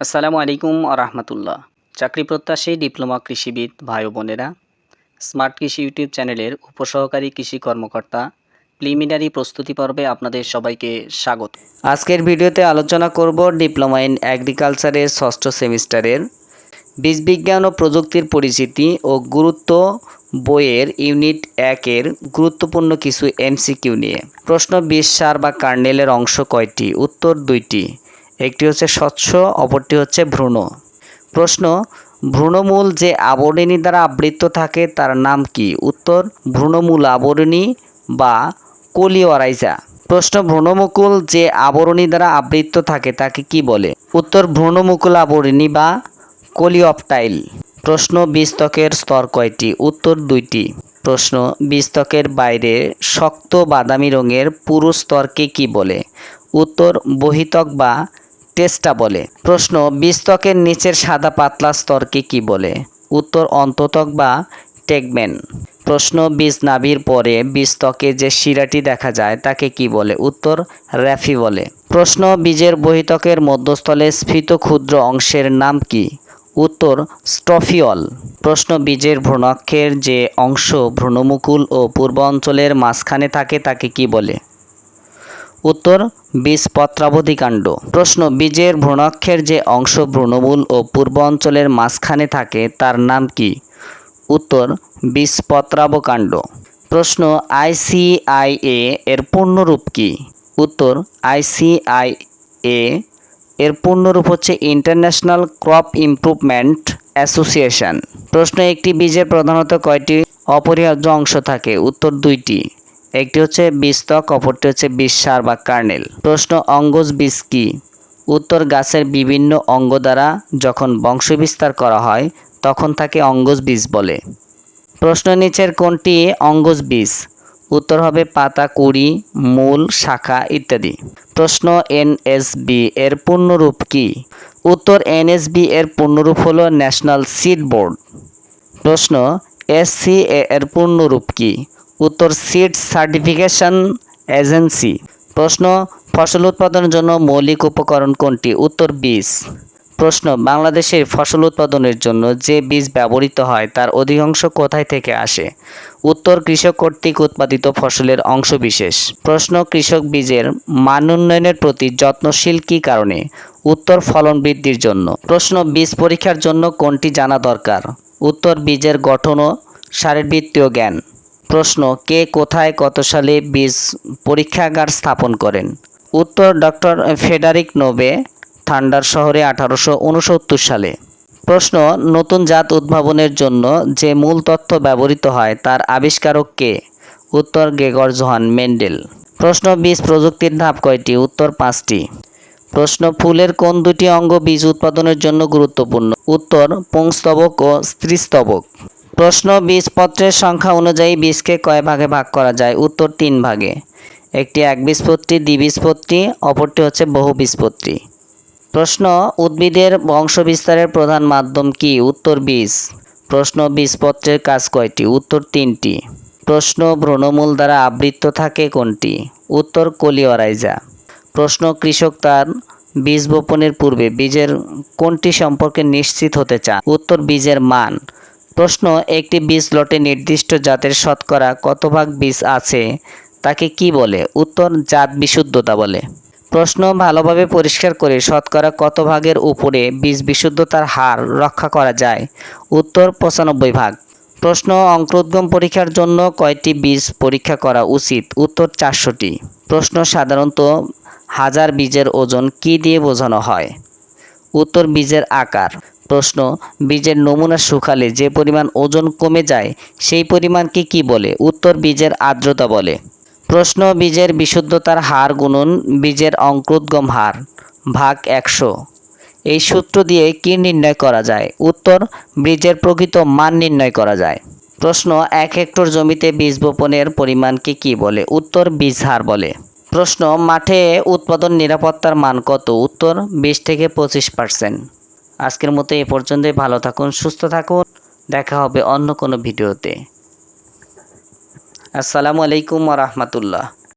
আসসালামু আলাইকুম রহমতুল্লাহ। চাকরি প্রত্যাশী ডিপ্লোমা কৃষিবিদ ভাই বোনেরা, স্মার্ট কৃষি ইউটিউব চ্যানেলের উপসহকারী কৃষি কর্মকর্তা, প্রিলিমিনারি প্রস্তুতি পর্বে আপনাদের সবাইকে স্বাগত। আজকের ভিডিওতে আলোচনা করব ডিপ্লোমা ইন অ্যাগ্রিকালচারের ষষ্ঠ সেমিস্টারের। বীজ বিজ্ঞান ও প্রযুক্তির পরিচিতি ও গুরুত্ব বইয়ের ইউনিট একের গুরুত্বপূর্ণ কিছু এমসিকিউ নিয়ে। প্রশ্ন বিশ সার বা কার্নেলের অংশ কয়টি? উত্তর দুইটি। একটি হচ্ছে স্বচ্ছ, অপরটি হচ্ছে ভ্রূণ। প্রশ্ন, ভ্রূণমূল যে আবরণী দ্বারা আবৃত থাকে তার নাম কি? উত্তর, ভ্রূণমূল আবরণী বা কোলিওরাইজা। প্রশ্ন, ভ্রূণমুকুল যে আবরণী দ্বারা আবৃত থাকে তাকে কি বলে? উত্তর, ভ্রূণমুকুল আবরণী বা কোলিওপটাইল। প্রশ্ন বীজত্বকের স্তর কয়টি? উত্তর, দুইটি। প্রশ্ন বীজত্বকের বাইরে শক্ত বাদামি রঙের পুরু স্তরকে কি বলে? উত্তর, বহিতক বা টেস্টা বলে। প্রশ্ন বীজত্বকের নিচের সাদা পাতলা স্তরকে কি বলে? উত্তর, অন্ততক বা টেগমেন প্রশ্ন বীজ নাভির পরে বীজত্বকে যে শিরাটি দেখা যায়, তাকে কি বলে? উত্তর, র্যাফি বলে। প্রশ্ন, বীজের বহিতকের মধ্যস্থলে স্ফীত ক্ষুদ্র অংশের নাম কি? উত্তর স্ট্রফিওল প্রশ্ন, বীজের ভ্রূণাক্ষের যে অংশ ভ্রূণমুকুল ও পূর্ব অঞ্চলের মাঝখানে থাকে, তাকে কি বলে? উত্তর বীজপত্রাবধিকাণ্ড প্রশ্ন, বীজের ভ্রূণাক্ষের যে অংশ ভ্রূণমূল ও পূর্ব অঞ্চলের মাঝখানে থাকে, তার নাম কি? উত্তর, বীজপত্রাবকাণ্ড। প্রশ্ন আইসিআইএ এর পূর্ণরূপ কি? উত্তর আইসিআইএ এর পূর্ণরূপ হচ্ছে ইন্টারন্যাশনাল ক্রপ ইমপ্রুভমেন্ট অ্যাসোসিয়েশন। প্রশ্ন একটি বীজের প্রধানত কয়টি অপরিহার্য অংশ থাকে? উত্তর দুইটি। একটি হচ্ছে বীজত্বক অপরটি হচ্ছে বীজসার বা কার্নেল। প্রশ্ন, অঙ্গজ বীজ কি? উত্তর, গাছের বিভিন্ন অঙ্গ দ্বারা যখন বংশবিস্তার করা হয়, তখন তাকে অঙ্গজ বীজ বলে। প্রশ্ন নিচের কোনটি অঙ্গজ বীজ? উত্তর হবে পাতা, কুড়ি, মূল, শাখা ইত্যাদি। প্রশ্ন, এনএসবি এর পূর্ণরূপ কি? উত্তর, এনএসবি এর পূর্ণরূপ হলো ন্যাশনাল সিড বোর্ড। প্রশ্ন, এসসিএ এর পূর্ণরূপ কি? উত্তর সিড সার্টিফিকেশন এজেন্সি। প্রশ্ন, ফসল উৎপাদনের জন্য মৌলিক উপকরণ কোনটি? উত্তর, বীজ। প্রশ্ন, বাংলাদেশের ফসল উৎপাদনের জন্য যে বীজ ব্যবহৃত হয় তার অধিকাংশ কোথায় থেকে আসে? উত্তর, কৃষক কর্তৃক উৎপাদিত ফসলের অংশবিশেষ। প্রশ্ন, কৃষক বীজের মান উন্নয়নের প্রতি যত্নশীল কী কারণে? উত্তর, ফলন বৃদ্ধির জন্য। প্রশ্ন, বীজ পরীক্ষার জন্য কোনটি জানা দরকার? উত্তর, বীজের গঠন ও শারীরবৃত্তীয় জ্ঞান। প্রশ্ন, কে কোথায় কত সালে বীজ পরীক্ষাগার স্থাপন করেন? উত্তর ডক্টর ফেডারিক নোবে, থান্ডার শহরে আঠারোশো উনসত্তর সালে। প্রশ্ন, নতুন জাত উদ্ভাবনের জন্য যে মূল তথ্য ব্যবহৃত হয় তার আবিষ্কারক কে? উত্তর, গেগর জোহান মেন্ডেল। প্রশ্ন, বীজ প্রযুক্তির ধাপ কয়টি? উত্তর, পাঁচটি। প্রশ্ন, ফুলের কোন দুটি অঙ্গ বীজ উৎপাদনের জন্য গুরুত্বপূর্ণ? উত্তর, পুংস্তবক ও স্ত্রীস্তবক। প্রশ্ন, বীজপত্রের সংখ্যা অনুযায়ী বীজকে কয় ভাগে ভাগ করা যায়? উত্তর, তিন ভাগে। একটি একবীজপত্রী দ্বিবীজপত্রী অপরটি হচ্ছে বহুবীজপত্রী প্রশ্ন, উদ্ভিদের বংশবিস্তারের প্রধান মাধ্যম কি? উত্তর, বীজ। প্রশ্ন, বীজপত্রের কাজ কয়টি? উত্তর, তিনটি। প্রশ্ন, ভ্রূণমূল দ্বারা আবৃত থাকে কোনটি? উত্তর, কোলিওরাইজা। প্রশ্ন, কৃষক তার বীজ বপনের পূর্বে বীজের কোনটি সম্পর্কে নিশ্চিত হতে চান? উত্তর, বীজের মান। প্রশ্ন, একটি বীজ লটে নির্দিষ্ট জাতের শতকরা কত ভাগ বীজ আছে? তাকে কি বলে? উত্তর, জাত বিশুদ্ধতা বলে। প্রশ্ন, ভালোভাবে পরিষ্কার করে শতকরা কত ভাগের উপরে বীজ বিশুদ্ধতার হার রক্ষা করা যায়? উত্তর, পঁচানব্বই ভাগ। প্রশ্ন, অঙ্কুরোদ্গম পরীক্ষার জন্য কয়টি বীজ পরীক্ষা করা উচিত? উত্তর, চারশোটি। প্রশ্ন, সাধারণত হাজার বীজের ওজন কি দিয়ে বোঝানো হয়? উত্তর, বীজের আকার। প্রশ্ন, বীজের নমুনা শুকালে যে পরিমাণ ওজন কমে যায়, সেই পরিমাণকে কি বলে? উত্তর, বীজের আর্দ্রতা বলে। প্রশ্ন, বীজের বিশুদ্ধতার হার গুণন বীজের অঙ্কুরোদ্গম হার, ভাগ একশো। এই সূত্র দিয়ে কি নির্ণয় করা যায়? উত্তর, বীজের প্রকৃত মান নির্ণয় করা যায়। প্রশ্ন, এক হেক্টর জমিতে বীজ বপনের পরিমাণকে কি বলে? উত্তর, বীজ হার বলে। প্রশ্ন, মাঠে উৎপাদন নিরাপত্তার মান কত? উত্তর, বিশ থেকে পঁচিশ পার্সেন্ট। আজকের মতো এ পর্যন্তই। ভালো থাকুন, সুস্থ থাকুন। দেখা হবে অন্য কোনো ভিডিওতে। আসসালামু আলাইকুম রহমতুল্লাহ।